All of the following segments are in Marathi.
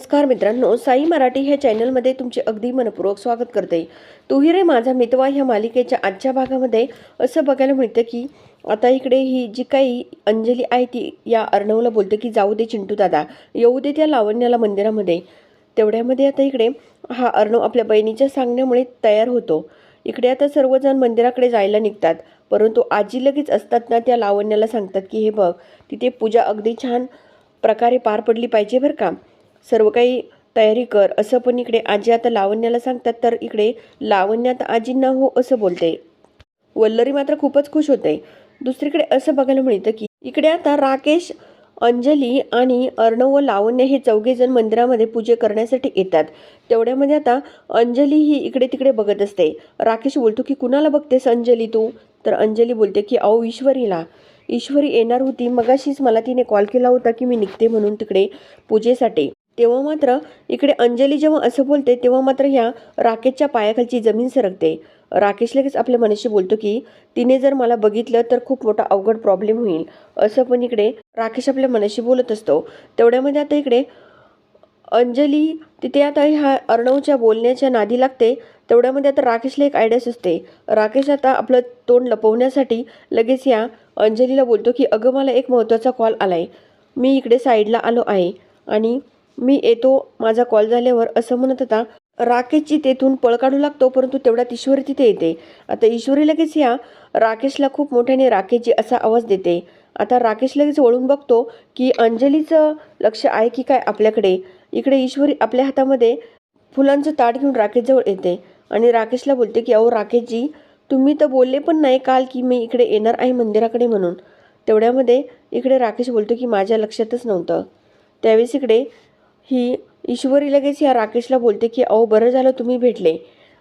नमस्कार मित्रांनो साई मराठी ह्या चॅनलमध्ये तुमचे अगदी मनपूर्वक स्वागत करते. तूही रे माझा मितवा ह्या मालिकेच्या आजच्या भागामध्ये असं बघायला मिळतं की आता इकडे ही जी काही अंजली आहे ती या अर्णवला बोलते की जाऊ दे चिंटू दादा येऊ दे त्या लावण्याला मंदिरामध्ये. तेवढ्यामध्ये आता इकडे हा अर्णव आपल्या बहिणीच्या सांगण्यामुळे तयार होतो. इकडे आता सर्वजण मंदिराकडे जायला निघतात परंतु आजी लगेच असतात ना त्या लावण्याला सांगतात की हे बघ तिथे पूजा अगदी छान प्रकारे पार पडली पाहिजे बरं का. सर्व काही तयारी कर असं पण इकडे आजी आता लावण्याला सांगतात तर इकडे लावण्यात आजींना हो असं बोलते. वल्लरी मात्र खूपच खुश होते. दुसरीकडे असं बघायला मिळतं की इकडे आता राकेश अंजली आणि अर्णव व लावण्य हे चौघेजण मंदिरामध्ये पूजे करण्यासाठी येतात. तेवढ्यामध्ये आता अंजली ही इकडे तिकडे बघत असते. राकेश बोलतो की कुणाला बघतेस अंजली तू? तर अंजली बोलते की अहो ईश्वरीला. ईश्वरी येणार होती. मगाशीच मला तिने कॉल केला होता की मी निघते म्हणून तिकडे पूजेसाठी. तेव्हा मात्र इकडे अंजली जेव्हा असं बोलते तेव्हा मात्र ह्या राकेशच्या पायाखालची जमीन सरकते. राकेश लगेच आपल्या मनाशी बोलतो की तिने जर मला बघितलं तर खूप मोठा अवघड प्रॉब्लेम होईल. असं पण इकडे राकेश आपल्या मनाशी बोलत असतो. तेवढ्यामध्ये आता इकडे अंजली तिथे आता ह्या अर्णवच्या बोलण्याच्या नादी लागते. तेवढ्यामध्ये आता राकेशला एक आयडिया सुचते. राकेश आता आपलं तोंड लपवण्यासाठी लगेच या अंजलीला बोलतो की अगं मला एक महत्त्वाचा कॉल आलाय. मी इकडे साईडला आलो आहे आणि मी येतो माझा कॉल झाल्यावर असं म्हणत होता राकेशची तेथून पळ काढू लागतो परंतु तेवढ्यात ईश्वरी तिथे येते. आता ईश्वरी लगेच या राकेशला खूप मोठ्याने राकेशची असा आवाज देते. आता राकेश लगेच वळून बघतो की अंजलीचं लक्ष आहे की काय आपल्याकडे. इकडे ईश्वरी आपल्या हातामध्ये फुलांचं ताट घेऊन राकेशजवळ येते आणि राकेशला बोलते की अहो राकेशजी तुम्ही तर बोलले पण नाही काल की मी इकडे येणार आहे मंदिराकडे म्हणून. तेवढ्यामध्ये इकडे राकेश बोलतो की माझ्या लक्षातच नव्हतं. त्यावेळेस इकडे ही ईश्वरी लगेच या राकेशला बोलते की अहो बरं झालं तुम्ही भेटले.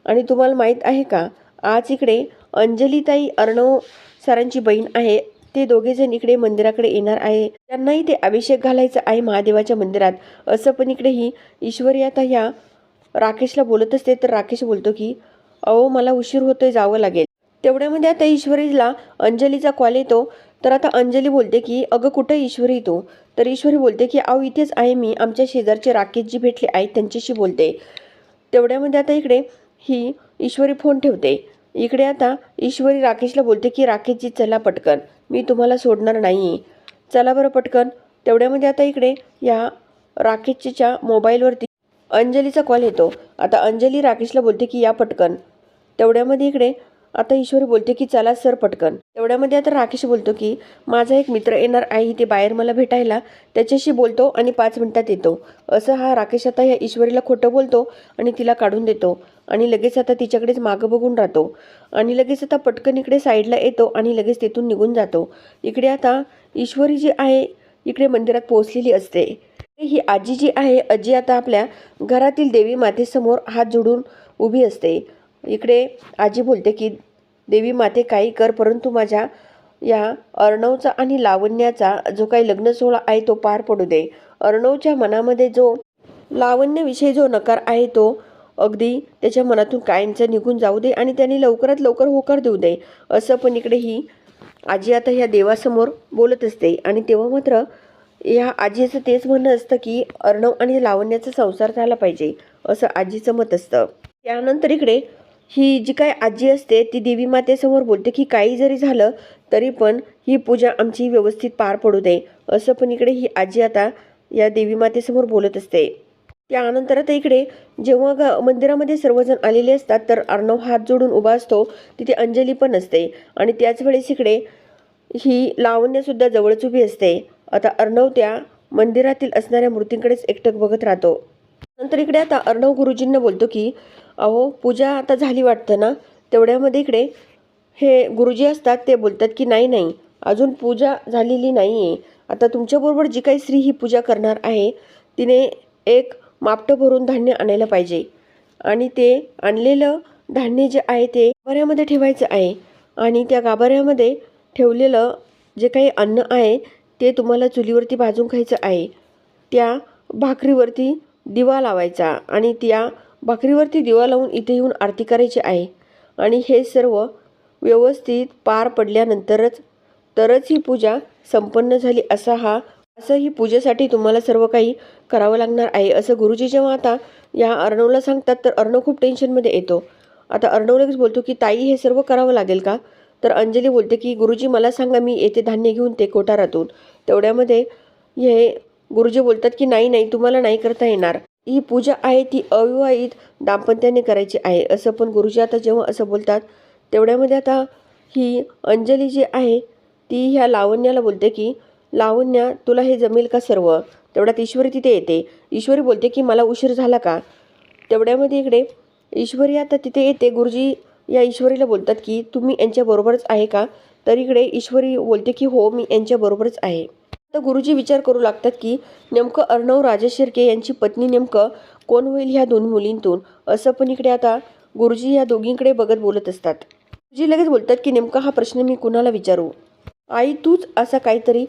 आणि तुम्हाला माहीत आहे का आज इकडे अंजलीताई अर्णव सरांची बहीण आहे. ते दोघेजण इकडे मंदिराकडे येणार आहे. त्यांनाही ते अभिषेक घालायचं आहे महादेवाच्या मंदिरात. असं पण इकडे ही ईश्वरी आता ह्या राकेशला बोलत असते. तर राकेश बोलतो की अहो मला उशीर होतोय जावं लागेल. तेवढ्यामध्ये आता ईश्वरीला अंजलीचा कॉल येतो. तर आता अंजली बोलते की अगं कुठं ईश्वरी तो? तर ईश्वरी बोलते की अहो इथेच आहे मी. आमच्या शेजारचे राकेश जी भेटले आहेत त्यांच्याशी बोलते. तेवढ्यामध्ये आता इकडे ही ईश्वरी फोन ठेवते. इकडे आता ईश्वरी राकेशला बोलते की राकेशजी चला पटकन. मी तुम्हाला सोडणार नाही. चला बरं पटकन. तेवढ्यामध्ये आता इकडे या राकेशच्या मोबाईलवरती अंजलीचा कॉल येतो. आता अंजली राकेशला बोलते की या पटकन. तेवढ्यामध्ये इकडे आता ईश्वरी बोलते की चला सर पटकन. तेवढ्यामध्ये आता राकेश बोलतो की माझा एक मित्र येणार आहे ते बाहेर मला भेटायला. त्याच्याशी बोलतो आणि पाच मिनिटात येतो. असं हा राकेश आता ह्या ईश्वरीला खोटं बोलतो आणि तिला काढून देतो. आणि लगेच आता तिच्याकडेच मागं बघून राहतो. आणि लगेच आता पटकन इकडे साईडला येतो आणि लगेच तिथून निघून जातो. इकडे आता ईश्वरी जी आहे इकडे मंदिरात पोहोचलेली असते. ही आजी जी आहे आजी आता आपल्या घरातील देवी मातेसमोर हात जोडून उभी असते. इकडे आजी बोलते की देवी माते काही कर परंतु माझ्या या अर्णवचा आणि लावण्याचा जो काही लग्न सोहळा आहे तो पार पडू दे. अर्णवच्या मनामध्ये जो लावण्याविषयी जो नकार आहे तो अगदी त्याच्या मनातून कायमचा निघून जाऊ दे आणि त्याने लवकरात लवकर होकार देऊ दे. असं पण इकडे ही आजी आता ह्या देवासमोर बोलत असते. आणि तेव्हा मात्र या आजीचं तेच म्हणणं असतं की अर्णव आणि लावण्याचा संसार झाला पाहिजे. असं आजीचं मत असतं. त्यानंतर इकडे ही जी काय आजी असते ती देवी मातेसमोर बोलते की काही जरी झालं तरी पण ही पूजा आमची व्यवस्थित पार पडू दे. असं पण इकडे ही आजी आता या देवी मातेसमोर बोलत असते. त्यानंतर आता इकडे जेव्हा ग मंदिरामध्ये सर्वजण आलेले असतात तर अर्णव हात जोडून उभा असतो. तिथे अंजली पण असते. आणि त्याच वेळेस इकडे ही लावण्यासुद्धा जवळच उभी असते. आता अर्णव त्या मंदिरातील असणाऱ्या मूर्तींकडेच एकटक बघत राहतो. नंतर इकडे आता अर्णव गुरुजींना बोलतो की अहो पूजा आता झाली वाटतं ना? तेवढ्यामध्ये इकडे हे गुरुजी असतात ते बोलतात की नाही नाही अजून पूजा झालेली नाही आहे आता तुमच्याबरोबर जी काही स्त्री ही पूजा करणार आहे तिने एक मापटं भरून धान्य आणायला पाहिजे. आणि ते आणलेलं धान्य जे आहे ते गाभाऱ्यामध्ये ठेवायचं आहे. आणि त्या गाभाऱ्यामध्ये ठेवलेलं जे काही अन्न आहे ते तुम्हाला चुलीवरती भाजून खायचं आहे. त्या भाकरीवरती दिवा लावायचा आणि त्या भाकरीवरती दिवा लावून इथे येऊन आरती करायची आहे. आणि हे सर्व व्यवस्थित पार पडल्यानंतरच तरच ही पूजा संपन्न झाली असा हा असं ही पूजेसाठी तुम्हाला सर्व काही करावं लागणार आहे असं गुरुजी जेव्हा आता या अर्णवला सांगतात तर अर्णव खूप टेन्शनमध्ये येतो. आता अर्णव लगेच बोलतो की ताई हे सर्व करावं लागेल का? तर अंजली बोलते की गुरुजी मला सांगा मी येते धान्य घेऊन ते कोठारातून. तेवढ्यामध्ये हे गुरुजी बोलतात की नाही नाही तुम्हाला नाही करता येणार. ही पूजा आहे ती अविवाहित दाम्पत्याने करायची आहे. असं पण गुरुजी आता जेव्हा असं बोलतात तेवढ्यामध्ये आता ही अंजली जी आहे ती ह्या लावण्याला बोलते की लावण्या तुला हे जमेल का सर्व? तेवढ्यात ईश्वरी तिथे येते. ईश्वरी बोलते की मला उशीर झाला का? तेवढ्यामध्ये इकडे ईश्वरी आता तिथे येते. गुरुजी या ईश्वरीला बोलतात की तुम्ही यांच्याबरोबरच आहे का? तर इकडे ईश्वरी बोलते की हो मी यांच्याबरोबरच आहे. तर गुरुजी विचार करू लागतात की नेमकं अर्णव राजशिर्के यांची पत्नी नेमकं कोण होईल ह्या दोन मुलींतून? असं पण इकडे आता गुरुजी या दोघींकडे बघत बोलत असतात. गुरुजी लगेच बोलतात की नेमका हा प्रश्न मी कुणाला विचारू? आई तूच असा काहीतरी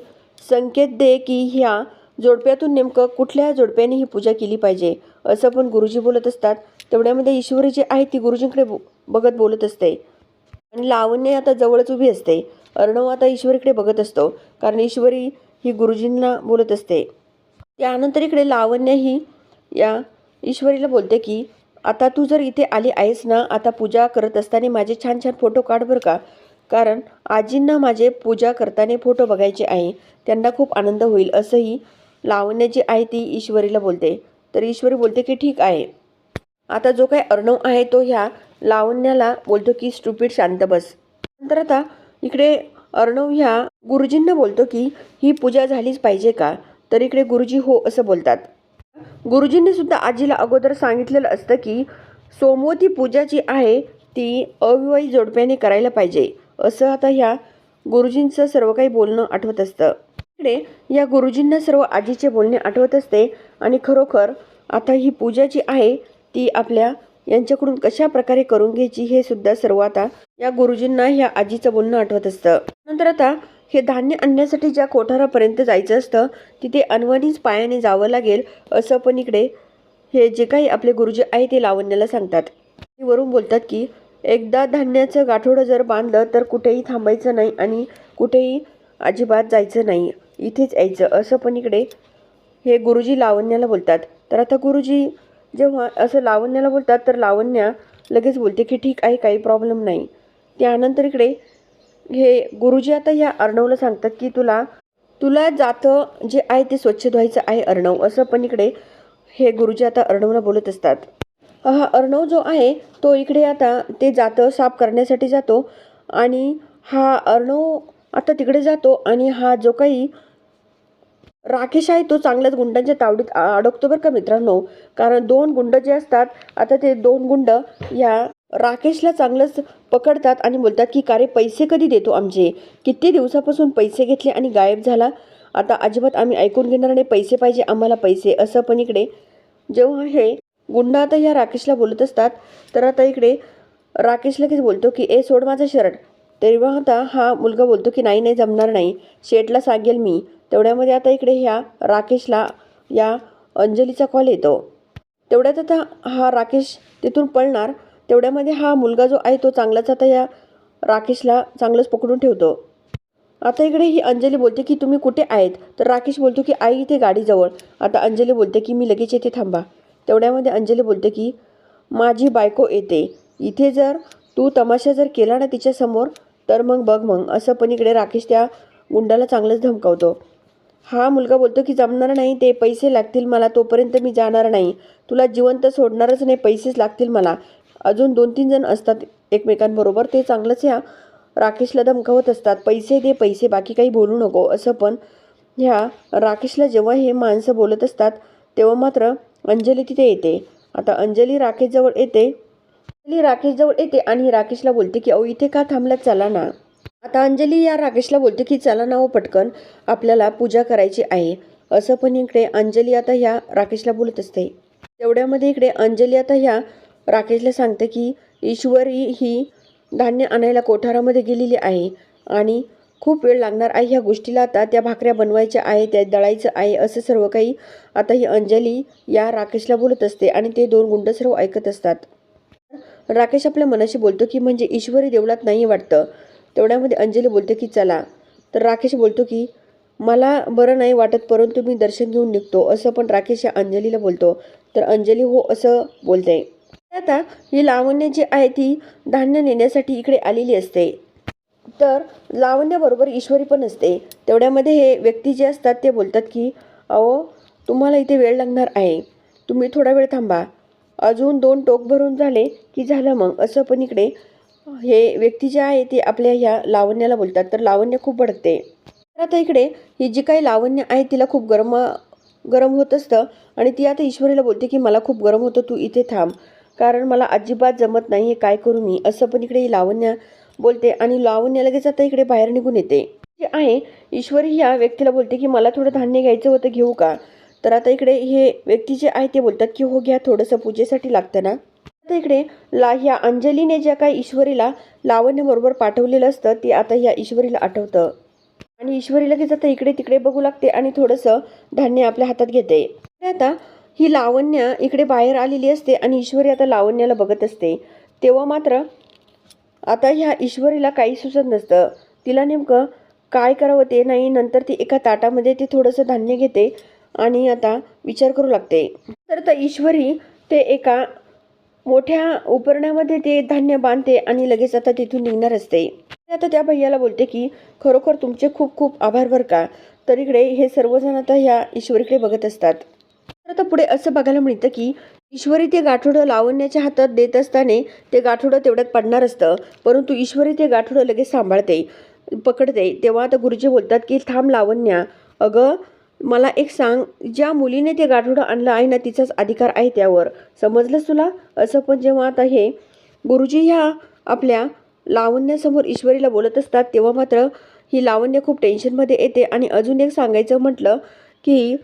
संकेत दे की ह्या जोडप्यातून नेमकं कुठल्या जोडप्याने ही पूजा केली पाहिजे? असं पण गुरुजी बोलत असतात. तेवढ्यामध्ये ईश्वरी जी आहे ती गुरुजींकडे बघत बोलत असते. आणि लावण्य आता जवळच उभी असते. अर्णव आता ईश्वरीकडे बघत असतो. कारण ईश्वरी ही गुरुजींना बोलत असते. त्यानंतर इकडे लावण्य ही या ईश्वरीला बोलते की आता तू जर इथे आली आहेस ना आता पूजा करत असताना माझे छान छान फोटो काढ बरं का. कारण आजींना माझे पूजा करताना फोटो बघायचे आहे. त्यांना खूप आनंद होईल असंही लावण्य जी आहे ती ईश्वरीला बोलते. तर ईश्वरी बोलते की ठीक आहे. आता जो काही अर्णव आहे तो ह्या लावण्याला बोलतो की स्टुपिड शांत बस. नंतर आता इकडे अर्णव ह्या गुरुजींना बोलतो की ही पूजा झालीच पाहिजे का? तर इकडे गुरुजी हो असं बोलतात. गुरुजींनी सुद्धा आजीला अगोदर सांगितलेलं असतं की सोमवती पूजा जी आहे ती अविवाही जोडप्याने करायला पाहिजे. असं आता ह्या गुरुजींचं सर्व काही बोलणं आठवत असतं. इकडे या गुरुजींना सर्व आजीचे बोलणे आठवत असते आणि खरोखर आता ही पूजा जी आहे ती आपल्या यांच्याकडून कशा प्रकारे करून घ्यायची हे सुद्धा सर्व आता या गुरुजींना ह्या आजीचं बोलणं आठवत असतं. नंतर आता हे धान्य आणण्यासाठी ज्या कोठारापर्यंत जायचं असतं तिथे अनवणीच पायाने जावं लागेल असं पण इकडे हे जे काही आपले गुरुजी आहे ते लावण्याला सांगतात. ते वरून बोलतात की एकदा धान्याचं गाठोडं जर बांधलं तर कुठेही थांबायचं नाही आणि कुठेही अजिबात जायचं नाही. इथेच यायचं. असं पण इकडे हे गुरुजी लावण्याला बोलतात. तर आता गुरुजी जेव्हा असं लावण्याला बोलतात तर लावण्या लगेच बोलते की ठीक आहे काही प्रॉब्लेम नाही. त्यानंतर इकडे हे गुरुजी आता ह्या अर्णवला सांगतात की तुला तुला जातं जे आहे ते स्वच्छ धुवायचं आहे अर्णव. असं पण इकडे हे गुरुजी आता अर्णवला बोलत असतात. हा अर्णव जो आहे तो इकडे आता ते जातं साफ करण्यासाठी जातो आणि हा अर्णव आता तिकडे जातो आणि हा जो काही राकेश आहे तो चांगल्याच गुंडांच्या तावडीत अडकतो बरं का मित्रांनो. कारण दोन गुंड जे असतात आता ते दोन गुंड या राकेशला चांगलंच पकडतात आणि बोलतात की का रे पैसे कधी देतो आमचे? किती दिवसापासून पैसे घेतले आणि गायब झाला? आता अजिबात आम्ही ऐकून घेणार नाही पैसे पाहिजे आम्हाला पैसे असं पण इकडे जेव्हा हे गुंड आता या राकेशला बोलत असतात तर आता इकडे राकेश लगेच बोलतो की ए सोड माझा शर्ट. तेव्हा आता हा मुलगा बोलतो की नाही नाही जमणार नाही. शेटला सांगेल मी. तेवढ्यामध्ये आता इकडे ह्या राकेशला या अंजलीचा कॉल येतो. तेवढ्यात आता हा राकेश तिथून पळणार. तेवढ्यामध्ये हा मुलगा जो आहे तो चांगलाच आता या राकेशला चांगलंच पकडून ठेवतो. आता इकडे ही अंजली बोलते की तुम्ही कुठे आहेत? तर राकेश बोलतो की आई इथे गाडीजवळ. आता अंजली बोलते की मी लगेच येते थांबा. तेवढ्यामध्ये अंजली बोलते की माझी बायको येते. इथे जर तू तमाशा जर केला ना तिच्यासमोर तर मग बघ मग. असं पण इकडे राकेश त्या गुंडाला चांगलंच धमकावतो. हा मुलगा बोलतो की जमणार नाही ते पैसे लागतील मला तोपर्यंत मी जाणार नाही. तुला जिवंत सोडणारच नाही पैसेच लागतील मला. अजून दोन तीन जण असतात एकमेकांबरोबर ते चांगलंच ह्या राकेशला धमकावत असतात. पैसे दे पैसे बाकी काही बोलू नको. असं पण ह्या राकेशला जेव्हा हे माणसं बोलत असतात तेव्हा मात्र अंजली तिथे येते. आता अंजली राकेशजवळ येते. अंजली राकेशजवळ येते आणि राकेशला बोलते की अहो इथे का थांबलात? चला ना. आता अंजली या राकेशला बोलते की चला ना हो पटकन आपल्याला पूजा करायची आहे. असं पण इकडे अंजली आता ह्या राकेशला बोलत असते. तेवढ्यामध्ये इकडे अंजली आता ह्या राकेशला सांगते की ईश्वरी ही धान्य आणायला कोठारामध्ये गेलेली आहे आणि खूप वेळ लागणार आहे ह्या गोष्टीला. आता त्या भाकऱ्या बनवायच्या आहे त्या दळायचं आहे असं सर्व काही आता ही अंजली या राकेशला बोलत असते आणि ते दोन गुंड सर्व ऐकत असतात. राकेश आपल्या मनाशी बोलतो की म्हणजे ईश्वरी देवळात नाही वाटतं. तेवढ्यामध्ये अंजली बोलते की चला. तर राकेश बोलतो की मला बरं नाही वाटत परंतु मी दर्शन घेऊन निघतो. असं पण राकेश या अंजलीला बोलतो. तर अंजली हो असं बोलते. आता ही लावण्य जी आहे ती धान्य नेण्यासाठी इकडे आलेली असते. तर लावण्याबरोबर ईश्वरी पण असते. तेवढ्यामध्ये हे व्यक्ती जे असतात ते बोलतात की अहो तुम्हाला इथे वेळ लागणार आहे. तुम्ही थोडा वेळ थांबा. अजून दोन टोक भरून झाले की झालं मग. असं पण इकडे हे व्यक्ती जे आहे ते आपल्या ह्या लावण्याला बोलतात. तर लावण्य खूप भडकते तर आता इकडे ही जी काही लावण्य आहे तिला खूप गरम गरम होत असतं. आणि ती आता ईश्वरीला बोलते की मला खूप गरम होतं तू इथे थांब. कारण मला अजिबात जमत नाही हे काय करू मी? असं पण इकडे ही लावण्य बोलते. आणि लावण्य लगेच आता इकडे बाहेर निघून येते. जे आहे ईश्वरी ह्या व्यक्तीला बोलते की मला थोडं धान्य घ्यायचं होतं घेऊ का? तर आता इकडे हे व्यक्ती जे आहे ते बोलतात की हो घ्या थोडंसं पूजेसाठी लागतं ना? आता इकडे ला ह्या अंजलीने ज्या काही ईश्वरीला लावण्याबरोबर पाठवलेलं असतं ते आता ह्या ईश्वरीला आठवतं. आणि ईश्वरी लगेच आता इकडे तिकडे बघू लागते आणि थोडंसं धान्य आपल्या हातात घेते. आता ही लावण्य इकडे बाहेर आलेली असते आणि ईश्वरी आता लावण्याला बघत असते. तेव्हा मात्र आता ह्या ईश्वरीला काही सुचत नसतं. तिला नेमकं काय करावं ते नाही नंतर ती एका ताटामध्ये ती थोडंसं धान्य घेते आणि आता विचार करू लागते. तर आता ईश्वरी ते एका मोठ्या उपरण्यामध्ये ते धान्य बांधते आणि लगेच आता तिथून निघणार असते. आता त्या भैयाला बोलते की खरोखर तुमचे खूप खूप आभार बर का? तर इकडे हे सर्वजण आता ह्या ईश्वरीकडे बघत असतात. तर आता पुढे असं बघायला मिळतं की ईश्वरी ते गाठोडं लावण्याच्या हातात देत असताना ते गाठोडं तेवढ्यात पडणार असतं परंतु ईश्वरी ते गाठोडं लगेच सांभाळते पकडते. तेव्हा आता गुरुजी बोलतात की थांब लावण्या. अगं मला एक सांग ज्या मुलीने ते गाठोडं आणलं आहे ना तिचाच अधिकार आहे त्यावर. समजलंच तुला? असं पण जेव्हा आता हे गुरुजी ह्या आपल्या लावण्यासमोर ईश्वरीला बोलत असतात तेव्हा मात्र ही लावण्य खूप टेन्शनमध्ये येते. आणि अजून एक सांगायचं म्हटलं की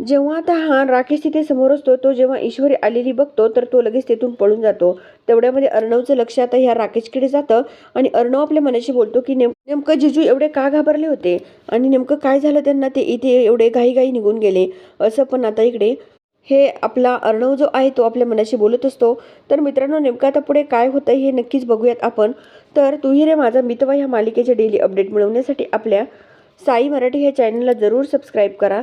जेव्हा आता हा राकेश तिथे समोर असतो तो जेव्हा ईश्वरी आलेली बघतो तर तो लगेच तिथून पळून जातो. तेवढ्यामध्ये अर्णवचं लक्ष आता ह्या राकेशकडे जातं आणि अर्णव आपल्या मनाशी बोलतो की नेम नेमकं जिजू एवढे का घाबरले होते? आणि नेमकं काय झालं त्यांना? ते इथे एवढे घाईघाई निघून गेले. असं पण आता इकडे हे आपला अर्णव जो आहे तो आपल्या मनाशी बोलत असतो. तर मित्रांनो नेमकं आता पुढे काय होतं हे नक्कीच बघूयात आपण. तर तुही रे माझा मितवा ह्या मालिकेचे डेली अपडेट मिळवण्यासाठी आपल्या साई मराठी ह्या चॅनलला जरूर सबस्क्राईब करा.